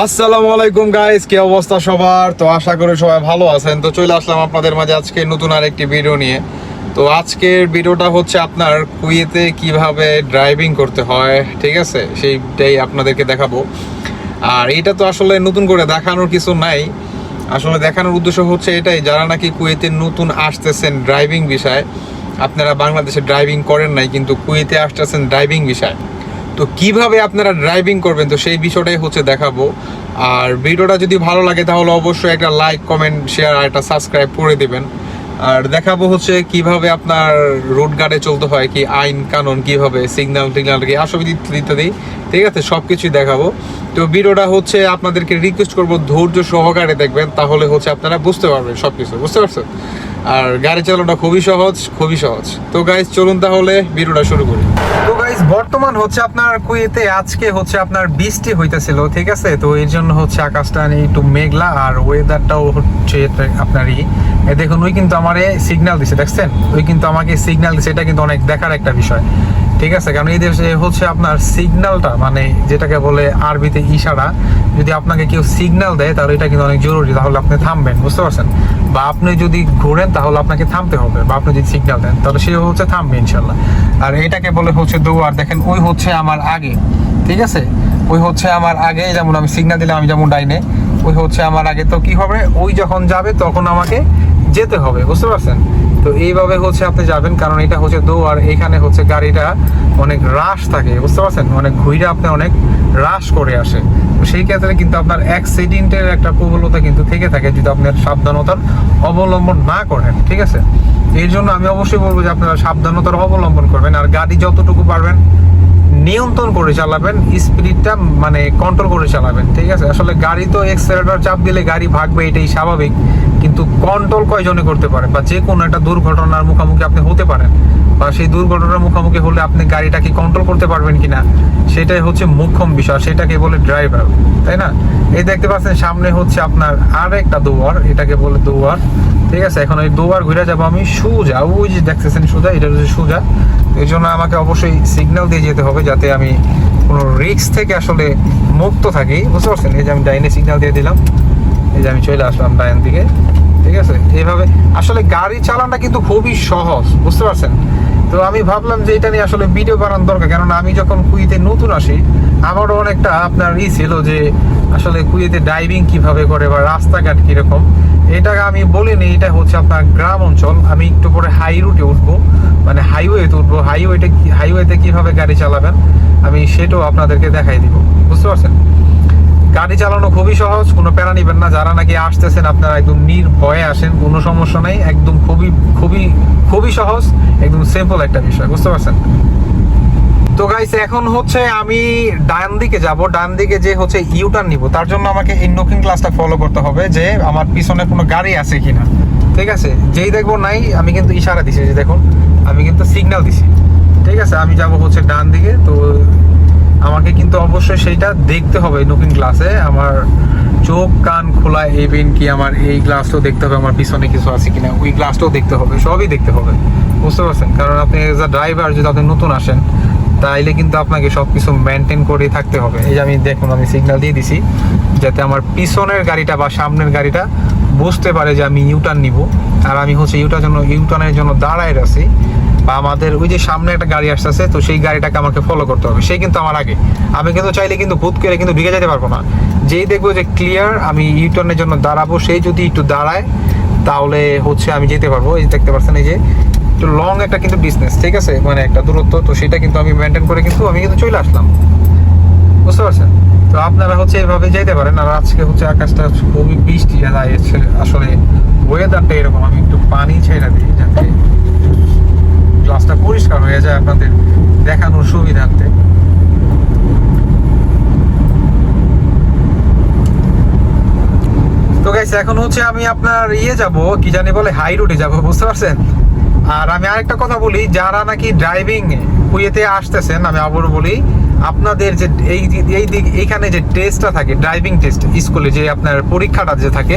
আসসালামু আলাইকুম গাইস কি অবস্থা সবার? তো আশা করি সবাই ভালো আছেন। তো চলে আসলাম আপনাদের মাঝে আজকে নতুন আরেকটি ভিডিও নিয়ে। তো আজকের ভিডিওটা হচ্ছে আপনার কুয়েতে কীভাবে ড্রাইভিং করতে হয়, ঠিক আছে? সেইটাই আপনাদেরকে দেখাবো। আর এটা তো আসলে নতুন করে দেখানোর কিছু নাই। আসলে দেখানোর উদ্দেশ্য হচ্ছে এটাই, যারা নাকি কুয়েতে নতুন আসতেছেন ড্রাইভিং বিষয়ে, আপনারা বাংলাদেশে ড্রাইভিং করেন নাই, কিন্তু কুয়েতে আসতেছেন ড্রাইভিং বিষয়। তো কীভাবে আপনারা ড্রাইভিং করবেন? তো সেই বিষয়টাই হচ্ছে দেখাবো। আর ভিডিওটা যদি ভালো লাগে, তাহলে অবশ্যই একটা লাইক কমেন্ট শেয়ার আর একটা সাবস্ক্রাইব করে দেবেন। আর দেখাবো হচ্ছে কীভাবে আপনার রোড গার্ডে চলতে হয়, কি আইন, কানুন, কীভাবে সিগন্যাল টিগনাল কি আসব ইত্যাদি ঠিক আছে সব কিছুই দেখাবো। তো ভিডিওটা হচ্ছে আপনাদেরকে রিকোয়েস্ট করব, ধৈর্য সহকারে দেখবেন, তাহলে হচ্ছে আপনারা বুঝতে পারবেন সব কিছু বুঝতে পারছেন? আর গাড়ি চালানোটা খুবই সহজ খুবই সহজ। তো গাইজ চলুন তাহলে ভিডিওটা শুরু করি। তো গাইজ বর্তমান হচ্ছে আপনার কুয়েতে, আজকে হচ্ছে আপনার বৃষ্টি হইতেছিল, ঠিক আছে? তো এর জন্য হচ্ছে আকাশটা একটু মেঘলা, আর ওয়েদারটাও হচ্ছে আপনারই দেখুন, ওই কিন্তু আমার সিগন্যাল দিছে, দেখছেন? ওই কিন্তু আমাকে সিগন্যাল দিছে, এটা কিন্তু অনেক দেখার একটা বিষয়। ঠিক আছে? কারণ এই দেশে হচ্ছে আপনার সিগন্যালটা মানে যেটাকে বলে আরবিতে ইশারা, যদি আপনাকে কেউ সিগন্যাল দেয়, তাহলে এটা কিন্তু অনেক জরুরি, তাহলে আপনি থামবেন, বুঝতে পারছেন? বা আপনি যদি ঘোরেন, তাহলে আপনাকে থামতে হবে বা আপনি যদি সিগন্যাল দেন, তাহলে সে হচ্ছে থামবে ইনশাল্লাহ আর এটাকে বলে হচ্ছে দৌড় দেখেন, ওই হচ্ছে আমার আগে, ঠিক আছে? ওই হচ্ছে আমার আগে যেমন আমি সিগন্যাল দিলাম, আমি যেমন ডাইনে, ওই হচ্ছে আমার আগে। তো কি হবে? ওই যখন যাবে, তখন আমাকে যেতে হবে, বুঝতে পারছেন? তো এইভাবে হচ্ছে আপনি যাবেন, কারণ এটা হচ্ছে দো আর এখানে হচ্ছে গাড়িটা অনেক রাশ থাকে, বুঝতে পারছেন? অনেক ঘুরে আপনি অনেক রাশ করে আসে। তো সেই ক্ষেত্রে কিন্তু আপনার অ্যাক্সিডেন্টের একটা প্রবলতা কিন্তু থেকে থাকে, যদি আপনার সাবধানতার অবলম্বন না করেন, ঠিক আছে? এর জন্য আমি অবশ্যই বলব যে আপনারা সাবধানতার অবলম্বন করবেন, আর গাড়ি যতটুকু পারবেন নিয়ন্ত্রণ করে চালাবেন স্পিডটা মানে কন্ট্রোল করে চালাবেন, ঠিক আছে? আসলে গাড়ি তো এক্সেলেটার চাপ দিলে গাড়ি ভাগবে, এটাই স্বাভাবিক। কিন্তু কন্ট্রোল কয়জনে করতে পারেন বা যে কোনো একটা দুর্ঘটনার মুখোমুখি আপনি হতে পারেন। বা সেই দুর্ঘটনার মুখোমুখি হলে আপনি গাড়িটাকে কন্ট্রোল করতে পারবেন কিনা, সেটাই হচ্ছে মুখ্যম বিষয়। সেটাকে বলে ড্রাইভার তাই না? এই দেখতে পাচ্ছেন, সামনে হচ্ছে আপনার আর একটা দুয়ার, এটাকে বলে দুয়ার, ঠিক আছে? এখন ওই দুয়ার ঘুরে যাব আমি সুজা। ওই যে দেখতেছেন সুজা, এটা হচ্ছে সুজা। এই জন্য আমাকে অবশ্যই সিগন্যাল দিয়ে যেতে হবে। যাতে আমি কোনো রিক্স থেকে আসলে মুক্ত থাকি, বুঝতে পারছেন? এই যে আমি ডাইনে সিগন্যাল দিয়ে দিলাম, এই যে আমি চলে আসলাম ডাইন দিকে, ঠিক আছে? এইভাবে, আসলে গাড়ি চালানটা কিন্তু খুবই সহজ, বুঝতে পারছেন? তো আমি ভাবলাম যে এটা নিয়ে আসলে ভিডিও বানানোর দরকার, কেননা আমি যখন কুইতে নতুন আসি, আমারও অনেকটা আপনার ই ছিল যে আসলে কুইতে ড্রাইভিং কীভাবে করে বা রাস্তাঘাট কীরকম। এটা আমি বলিনি, এটা হচ্ছে আপনার গ্রাম অঞ্চল। আমি একটু পরে হাই রুটে উঠবো মানে হাইওয়েতে উঠবো। হাইওয়েতে হাইওয়েতে কীভাবে গাড়ি চালাবেন, আমি সেটাও আপনাদেরকে দেখাই দিব। বুঝতে পারছেন? গাড়ি চালানো খুবই সহজ, কোনো প্যারা নিবেন না। যারা নাকি আসতেছেন, আপনারা একদম নির্ভয়ে আসেন, কোনো সমস্যা নেই। একদম খুবই খুবই খুবই সহজ, একদম সিম্পল একটা বিষয়, বুঝতে পারছেন? তো গাইস এখন হচ্ছে আমি ডান দিকে যাব। ডান দিকে যে হচ্ছে ইউটার্ন নিব, তার জন্য আমাকে এই নোকিং ক্লাসটা ফলো করতে হবে যে আমার পিছনে কোনো গাড়ি আছে কিনা। ঠিক আছে? যেই দেখব নাই, আমি কিন্তু ইশারা দিছি যে দেখুন, আমি কিন্তু সিগন্যাল দিছি। ঠিক আছে? আমি যাব হচ্ছে ডান দিকে, তো আমাকে কিন্তু অবশ্যই সেইটা দেখতে হবে নোকিং গ্লাসে আমার চোখ, কান খোলা এবেন কি আমার এই গ্লাসটাও দেখতে হবে, আমার পিছনে কিছু আছে কিনা, ওই গ্লাসটাও দেখতে হবে, সবই দেখতে হবে। বুঝতে পারছেন? কারণ আপনি এজ আ ড্রাইভার যদি আপনি নতুন আসেন, তাইলে কিন্তু আপনাকে সব কিছু মেনটেন করে থাকতে হবে। এই যে আমি দেখুন, আমি সিগন্যাল দিয়ে দিছি, যাতে আমার পিছনের গাড়িটা বা সামনের গাড়িটা বুঝতে পারে যে আমি ইউটার্ন নিব। আর আমি হচ্ছে ইউটার জন্য ইউটার্নের জন্য দাঁড়ায় আছি। বা আমাদের ওই যে সামনে একটা গাড়ি আসতেছে, তো সেই গাড়িটাকে আমাকে ফলো করতে হবে। সেই কিন্তু আমার আগে। আমি কিন্তু চাইলে কিন্তু ভূত করে কিন্তু ঢুকে যেতে পারব না। যেই দেখব যে ক্লিয়ার আমি ইউটার্নের জন্য দাঁড়াবো সেই যদি একটু দাঁড়ায়, তাহলে হচ্ছে আমি যেতে পারব। এই দেখতে পাচ্ছেন এই যে একটু লং একটা কিন্তু বিজনেস ঠিক আছে? মানে একটা দূরত্ব, তো সেটা কিন্তু আমি মেনটেন করে কিন্তু আমি কিন্তু চলে আসলাম। বুঝতে পারছেন? তো আপনারা হচ্ছে এভাবে যেতে পারেন। আর আজকে হচ্ছে আকাশটা খুবই বৃষ্টি আসলে ওয়েদারটা এরকম। আমি একটু পানি ছেড়ে দিই, যাতে গ্লাসটা পরিষ্কার হয়ে যায় আপনাদের দেখানোর সুবিধার্থে। তো গাইস এখন হচ্ছে আমি আপনার ইয়ে যাব, কি জানি বলে হাই রোডে যাব, বুঝতে পারছেন? আর আমি আরেকটা কথা বলি, যারা নাকি ড্রাইভিং কুয়েতে আসতেছেন, আমি আবারও বলি, আপনাদের যে এই এই দিক, এইখানে যে টেস্টটা থাকে ড্রাইভিং টেস্ট স্কুলে যে আপনার পরীক্ষাটা যে থাকে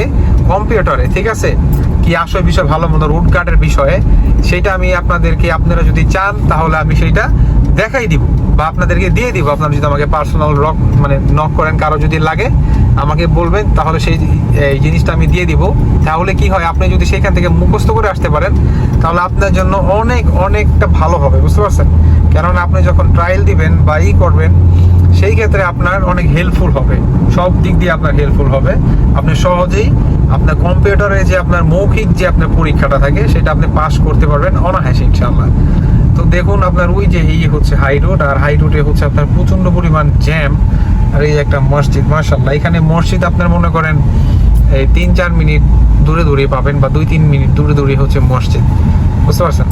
কম্পিউটারে ঠিক আছে? কি আসল বিষয়, ভালো মতো রুট গার্ডের বিষয়ে, সেটা আমি আপনাদেরকে, আপনারা যদি চান, তাহলে আমি সেইটা দেখাই দিব বা আপনাদেরকে দিয়ে দিব। আপনারা যদি আমাকে পার্সোনাল রক মানে নক করেন, কারও যদি লাগে, আমাকে বলবেন, তাহলে সেই, এই জিনিসটা আমি দিয়ে দিব। তাহলে কি হয়, আপনি যদি সেখান থেকে মুখস্থ করে আসতে পারেন, তাহলে আপনার জন্য অনেক, অনেকটা ভালো হবে, বুঝতে পারছেন? কেননা আপনি যখন ট্রায়াল দিবেন বা ই করবেন সেই ক্ষেত্রে আপনার অনেক হেল্পফুল হবে। সব দিক দিয়ে আপনার হেল্পফুল হবে। আপনি সহজেই আপনার কম্পিউটারে যে আপনার মৌখিক যে আপনার পরীক্ষাটা থাকে, সেটা আপনি পাস করতে পারবেন অনায়াসে ইনশাল্লাহ তো দেখুন, আপনার ওই যে এই হচ্ছে হাই রোড আর হাই রোডে হচ্ছে আপনার প্রচণ্ড পরিমাণ জ্যাম আর এই একটা মসজিদ মার্শাল্লাহ এখানে মসজিদ আপনার মনে করেন, এই তিন চার মিনিট দূরে দূরে পাবেন, বা দুই তিন মিনিট দূরে দূরে হচ্ছে মসজিদ। বুঝতে পারছেন?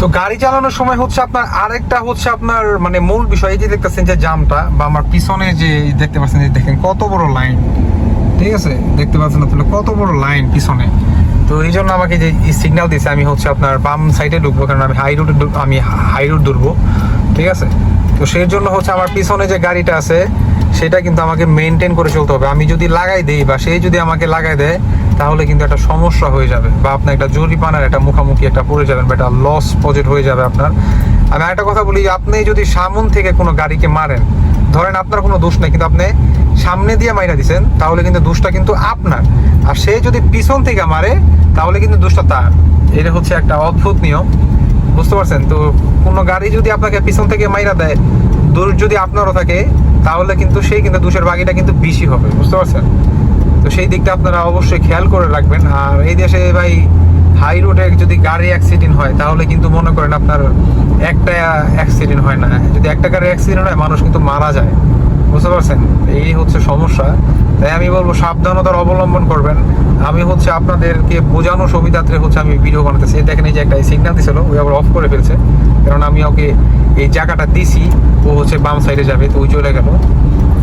তো গাড়ি চালানোর সময় হচ্ছে আপনার আরেকটা হচ্ছে আপনার মানে মূল বিষয়, এই যে দেখতেছেন যে জামটা বা আমার পিছনে যে দেখতে পাচ্ছেন যে দেখেন কত বড় লাইন। ঠিক আছে? দেখতে পাচ্ছেন আপনারা কত বড় লাইন পিছনে। তো এই জন্য আমাকে যে সিগন্যাল দিয়েছে, আমি হচ্ছে আপনার বাম সাইডে ঢুকবো, কারণ আমি হাই রোডে আমি হাই রোড ধরবো। ঠিক আছে? তো সেই জন্য হচ্ছে আমার পিছনে যে গাড়িটা আছে, সেটা কিন্তু আমাকে মেনটেন করে চলতে হবে। আমি যদি লাগাই দেই বা সে যদি আমাকে লাগাই দেয় তাহলে কিন্তু একটা সমস্যা হয়ে যাবে বা আপনার একটা জরিমানার একটা মুখামুখি একটা পড়ে যাবেন বা একটা লস প্রজেক্ট হয়ে যাবে আপনার। আমি একটা কথা বলি, আপনি যদি সামন থেকে কোনো গাড়িকে মারেন, ধরেন আপনার কোনো দোষ নেই, কিন্তু আপনি সামনে দিয়ে মাইরা দিছেন, তাহলে কিন্তু দোষটা কিন্তু আপনার। আর সে যদি পিছন থেকে মারে, তাহলে কিন্তু দোষটা তার। এটা হচ্ছে একটা অদ্ভুত নিয়ম। বুঝতে পারছেন? তো কোনো গাড়ি যদি আপনাকে পিছন থেকে মাইরা দেয়, দোষ যদি আপনারও থাকে, তাহলে কিন্তু সেই কিন্তু দোষের বাকিটা কিন্তু বেশি হবে। বুঝতে পারছেন? তো সেই দিকটা আপনারা অবশ্যই খেয়াল করে রাখবেন। আর এই দেশে ভাই হাই রোডে যদি গাড়ি অ্যাক্সিডেন্ট হয়, তাহলে কিন্তু মনে করেন আপনার একটা অ্যাক্সিডেন্ট হয় না। যদি একটা গাড়ি অ্যাক্সিডেন্ট হয়, মানুষ কিন্তু মারা যায়। বুঝতে পারছেন? এই হচ্ছে সমস্যা। তাই আমি বলব, সাবধানতার অবলম্বন করবেন। আমি হচ্ছে আপনাদেরকে বোঝানো সুবিধার্থে হচ্ছে আমি ভিডিও বানাতেছি। দেখেন, এই যে একটা সিগন্যাল দিছিল, ওই আবার অফ করে ফেলছে। কারণ আমি ওকে এই জায়গাটা দিছি, ও হচ্ছে বাম সাইডে যাবে, তো ওই চলে গেল।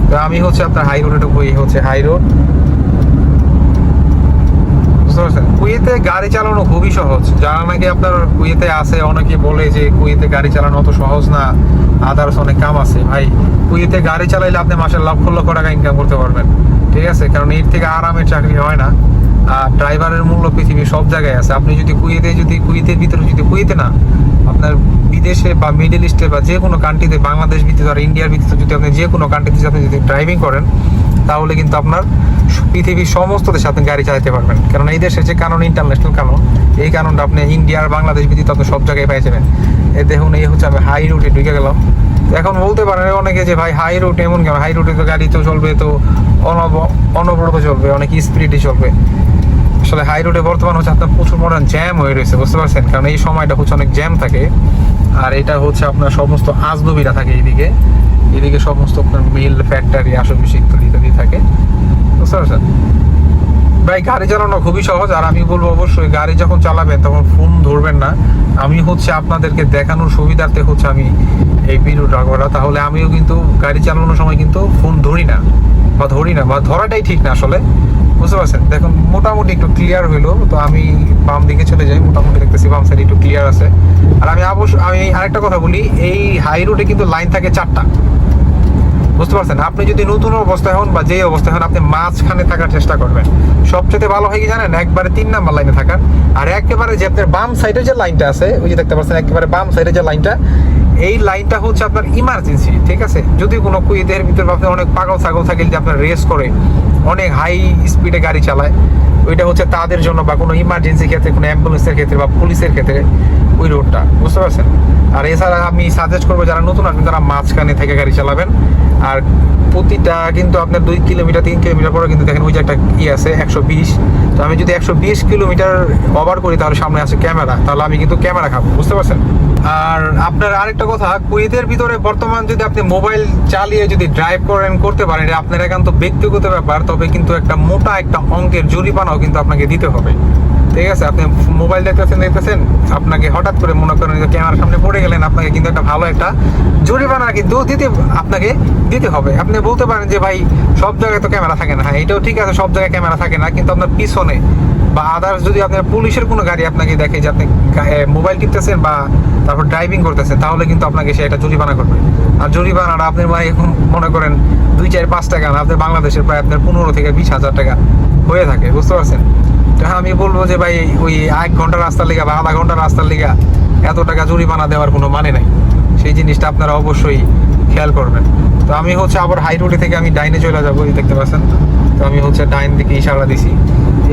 তো আমি হচ্ছে আপনার হাই রোডে ঢুকবো, এই হচ্ছে হাই রোড বুঝতে পারছেন? কুয়েতে গাড়ি চালানো খুবই সহজ। যারা নাকি আপনার কুয়েতে আছে অনেকে বলে যে কুয়েতে গাড়ি চালানো অত সহজ না, আদার্স অনেক কাম আছে। ভাই, কুয়েতে গাড়ি চালাইলে আপনি মাসে লক্ষ লক্ষ টাকা ইনকাম করতে পারবেন। ঠিক আছে? কারণ এর থেকে আরামের চাকরি হয় না। আর ড্রাইভারের মূল্য পৃথিবীর সব জায়গায় আছে। আপনি যদি কুয়েতে, যদি কুয়েতের ভিতরে যদি কুয়েতে না, আপনার বিদেশে বা মিডল ইস্টে বা যে কোনো কান্ট্রিতে বাংলাদেশ ভিত্তিতে আর ইন্ডিয়ার ভিত্তিতে যদি আপনি যে কোনো কান্ট্রিতে আপনি যদি ড্রাইভিং করেন, তাহলে কিন্তু আপনার পৃথিবীর সমস্ত দেশে আপনি গাড়ি চালাতে পারবেন। কারণ এই দেশের যে কানুন ইন্টারন্যাশনাল কানুন, এই কানুনটা আপনি ইন্ডিয়া আর বাংলাদেশ ভিত্তিতে আপনি সব জায়গায় পেয়ে যাবেন। এ দেখুন, এই হচ্ছে আমি হাই রুটে ঢুকে গেলাম। এখন বলতে পারেন অনেকে যে ভাই হাই রুট এমন কেন? হাই রুটে তো গাড়ি তো চলবে, তো অনব, অনবরত চলবে, অনেক স্পিডে চলবে। আসলে হাই রোডে বর্তমান হচ্ছে আপনার প্রচুর মডার্ন জ্যাম হয়ে রয়েছে, বুঝতে পারছেন? কারণ এই সময়টা হচ্ছে অনেক জ্যাম থাকে। আর এটা হচ্ছে আপনার সমস্ত আজনবীরা থাকে এইদিকে। এদিকে সমস্ত আপনার মিল ফ্যাক্টরি আসবি ইত্যাদি ইত্যাদি থাকে। বুঝতে পারছেন? ভাই, গাড়ি চালানো খুবই সহজ, আর আমি বলব অবশ্যই গাড়ি যখন চালাবেন তখন ফোন ধরবেন না। আমি হচ্ছে আপনাদেরকে দেখানোর সুবিধার্থে হচ্ছে আমি এই ভিডিওটা করা। তাহলে আমিও কিন্তু গাড়ি চালানোর সময় কিন্তু ফোন ধরি না, বা ধরি না, বা ধরাটাই ঠিক না আসলে। বুঝতে পারছেন? দেখুন, মোটামুটি একটু ক্লিয়ার হইল, তো আমি বাম দিকে চলে যাই। মোটামুটি দেখতেছি বাম সাইড একটু ক্লিয়ার আছে। আর আমি অবশ্য আমি আরেকটা কথা বলি, এই হাই রোডে কিন্তু লাইন থাকে চারটা। বুঝতে পারছেন? আপনি যদি নতুন অবস্থায় হন বা যেই অবস্থায় হন, আপনি মাঝখানে থাকার চেষ্টা করবেন। সবচেয়ে ভালো হয় কি জানেন? একবারে তিন নাম্বার লাইনে থাকার। আর একেবারে যে আপনার বাম সাইডে যে লাইনটা আছে, ওই যে দেখতে পাচ্ছেন, একেবারে বাম সাইডে যে লাইনটা এই লাইনটা হচ্ছে আপনার ইমার্জেন্সি ঠিক আছে? যদি কোনো কুইদের ভিতরে আপনি অনেক পাগল ছাগল থাকে যদি আপনার রেস করে অনেক হাই স্পিডে গাড়ি চালায়। ওইটা হচ্ছে তাদের জন্য বা কোনো ইমার্জেন্সি ক্ষেত্রে, কোনো অ্যাম্বুলেন্সের ক্ষেত্রে বা পুলিশের ক্ষেত্রে ওই রোডটা বুঝতে পারছেন? আর এছাড়া আমি সাজেস্ট করব, যারা নতুন আসবেন তারা মাঝখানে থেকে গাড়ি চালাবেন। আর প্রতিটা কিন্তু আপনার দুই কিলোমিটার, তিন কিলোমিটার পরে কিন্তু দেখেন ওই যে একটা ই আছে, একশো বিশ। তো আমি যদি একশো বিশ কিলোমিটার ওভার করি, তাহলে সামনে আছে ক্যামেরা। তাহলে আমি কিন্তু ক্যামেরা খাব। বুঝতে পারছেন? আর আপনার আরেকটা কথা, কুয়েতের ভিতরে বর্তমান যদি আপনি মোবাইল চালিয়ে যদি ড্রাইভ করেন, করতে পারেন আপনার একান্ত ব্যক্তিগত ব্যাপার, তবে কিন্তু একটা মোটা একটা অঙ্কের জরিমানাও কিন্তু আপনাকে দিতে হবে। ঠিক আছে? আপনি মোবাইল দেখতেছেন দেখতেছেন, আপনাকে হঠাৎ করে মনে করেন যে ক্যামেরার সামনে পড়ে গেলেন, আপনাকে কিন্তু একটা ভালো একটা জরিমানা কিন্তু দিতে, আপনাকে দিতে হবে। আপনি বলতে পারেন যে, ভাই, সব জায়গায় তো ক্যামেরা থাকে না। হ্যাঁ এটাও ঠিক আছে, সব জায়গায় ক্যামেরা থাকে না, কিন্তু আপনার পিছনে বা আদার্স যদি আপনার পুলিশের কোনো গাড়ি আপনাকে দেখে যে আপনি মোবাইল টিপতেছেন বা তারপর ড্রাইভিং করতেছেন, তাহলে কিন্তু আপনাকে সে একটা জরিমানা করবে। আর জরিমানাটা আপনি ভাই এখন মনে করেন দুই, চার, পাঁচ টাকা না, আপনার বাংলাদেশের প্রায় আপনার পনেরো থেকে বিশ হাজার টাকা হয়ে থাকে, বুঝতে পারছেন? তো হ্যাঁ আমি বলব যে ভাই, ওই এক ঘণ্টা রাস্তার লিগা বা আধা ঘণ্টা রাস্তার লিগা এত টাকা জরিমানা দেওয়ার কোনো মানে নাই। সেই জিনিসটা আপনারা অবশ্যই খেয়াল করবেন। তো আমি হচ্ছে আবার হাই রোডে থেকে আমি ডাইনে চলে যাব, এই দেখতে পাচ্ছেন? তো আমি হচ্ছে ডাইন দিকে ইশারা দিছি।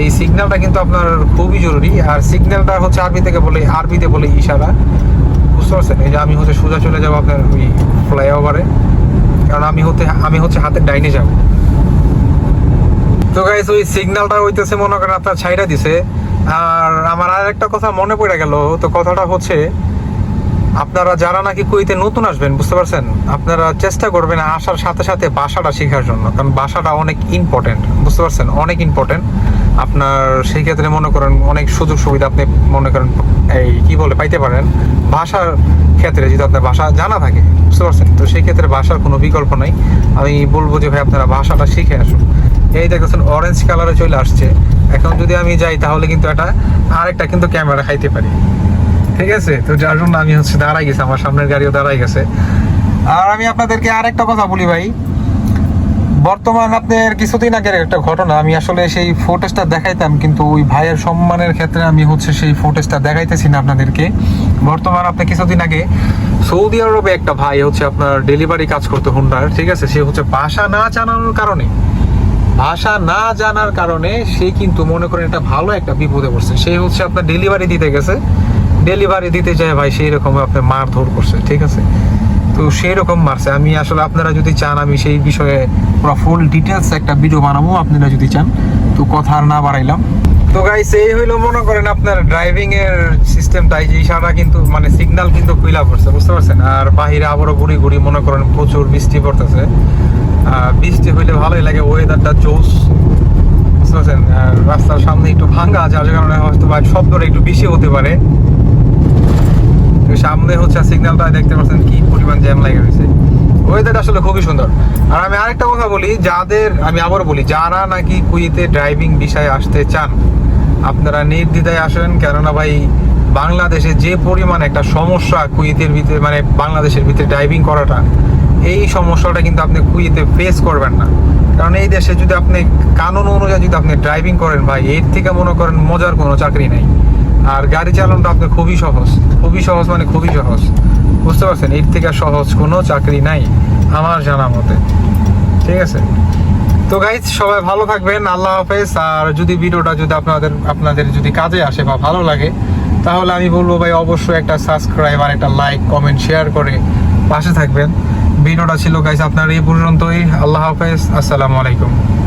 এই সিগন্যালটা কিন্তু আপনার খুবই জরুরি, আর সিগন্যালটা হচ্ছে আরবি থেকে বলে, আরবিতে বলে ইশারা। বুঝতে পারছেন? এই যে আমি হচ্ছে সোজা চলে যাব আপনার ওই ফ্লাইওভারে কারণ আমি হতে, আমি হচ্ছে হাতের ডাইনে যাব। তো গাইস ওই সিগন্যালটা হইতেছে মনে করেন আপনার ছাইরা দিছে। আর আমার আর একটা কথা মনে পড়ে গেল, তো কথাটা হচ্ছে আপনারা যারা নাকি কুইতে নতুন আসবেন, বুঝতে পারছেন? আপনারা চেষ্টা করবেন আসার সাথে সাথে ভাষাটা শেখার জন্য, কারণ ভাষাটা অনেক ইম্পর্টেন্ট বুঝতে পারছেন? অনেক ইম্পর্টেন্ট আপনার সেই ক্ষেত্রে মনে করেন অনেক সুযোগ সুবিধা আপনি মনে করেন, এই কি বলে, পাইতে পারেন। ভাষার ক্ষেত্রে যদি আপনার ভাষা জানা থাকে, বুঝতে পারছেন? তো সেই ক্ষেত্রে ভাষার কোনো বিকল্প নাই। আমি বলব যে ভাই, আপনারা ভাষাটা শিখে আসুন। এই দেখতেছেন অরেঞ্জ কালারে চলে আসছে। এখন যদি আমি যাই, তাহলে কিন্তু এটা আরেকটা কিন্তু ক্যামেরা খাইতে পারি। ঠিক আছে? তো যার জন্য আমি হচ্ছে দাঁড়াই গেছি, আমার সামনের গাড়িও দাঁড়াই গেছে। আর আমি আপনাদেরকে আরেকটা কথা বলি ভাই। বর্তমান আপনার কিছুদিন আগের একটা ঘটনা, আমি আসলে সেই ফুটেজটা দেখাইতাম, কিন্তু ওই ভাইয়ের সম্মানের ক্ষেত্রে আমি হচ্ছে সেই ফুটেজটা দেখাইতেছি না আপনাদেরকে। বর্তমান আপনি কিছুদিন আগে সৌদি আরবে একটা ভাই হচ্ছে আপনার ডেলিভারি কাজ করতো হুন্ডার ঠিক আছে? সে হচ্ছে ভাষা না জানানোর কারণে, ভাষা না জানার কারণে সে কিন্তু মনে করেন একটা ভালো একটা বিপদে পড়ছে। সে হচ্ছে আপনার ডেলিভারি দিতে গেছে। ডেলিভারি দিতে যায় ভাই, সেই রকম আপনার মারধর করছে, ঠিক আছে? তো সেই রকম মারছে। আমি আসলে আপনারা যদি চান, আমি সেই বিষয়ে পুরো ফুল ডিটেলস একটা ভিডিও বানাবো, আপনারা যদি চান, তো কথা আর না বাড়াইলাম। তো গাইস এই হইল মনে করেন আপনার ড্রাইভিং এর সিস্টেমটাই যে ইশারা কিন্তু মানে সিগন্যাল কিন্তু খুইলা পড়ছে, বুঝতে পারছেন? আর বাহিরে আবারও ঘুরি ঘুরি মনে করেন প্রচুর বৃষ্টি পড়তেছে। বৃষ্টি হইলে ভালোই লাগে ওয়েদারটা জোস বুঝতে পারছেন? রাস্তার সামনে একটু ভাঙ্গা, যার কারণে হয়তো বা শব্দটা একটু বেশি হতে পারে। সামনে হচ্ছে সিগন্যালটা দেখতে পাচ্ছেন কি পরিমাণ জ্যাম লাগে রয়েছে। ওয়েদারটা আসলে খুবই সুন্দর। আর আমি আরেকটা কথা বলি, যাদের, আমি আবার বলি, যারা নাকি কুইতে ড্রাইভিং বিষয়ে আসতে চান, আপনারা নির্দ্বিধায় আসেন, কেননা ভাই, বাংলাদেশে যে পরিমাণ একটা সমস্যা কুইতের ভিতরে মানে বাংলাদেশের ভিতরে ড্রাইভিং করাটা, এই সমস্যাটা কিন্তু আপনি কুইতে ফেস করবেন না। কারণ এই দেশে যদি আপনি, কানুন অনুযায়ী যদি আপনি ড্রাইভিং করেন ভাই, এর থেকে মনে করেন মজার কোনো চাকরি নেই। আর গাড়ি চালানোটা আপনার খুবই সহজ খুবই সহজ মানে খুবই সহজ। বুঝতে পারছেন? এর থেকে সহজ কোনো চাকরি নাই, আমার জানা মতে। ঠিক আছে? তো গাইজ সবাই ভালো থাকবেন, আল্লাহ হাফেজ। আর যদি ভিডিওটা যদি আপনাদের আপনাদের যদি কাজে আসে বা ভালো লাগে, তাহলে আমি বলব ভাই, অবশ্যই একটা সাবস্ক্রাইব আর একটা লাইক কমেন্ট শেয়ার করে পাশে থাকবেন। ভিডিওটা ছিল গাইজ আপনার এই পর্যন্তই। আল্লাহ হাফেজ, আসসালামু আলাইকুম।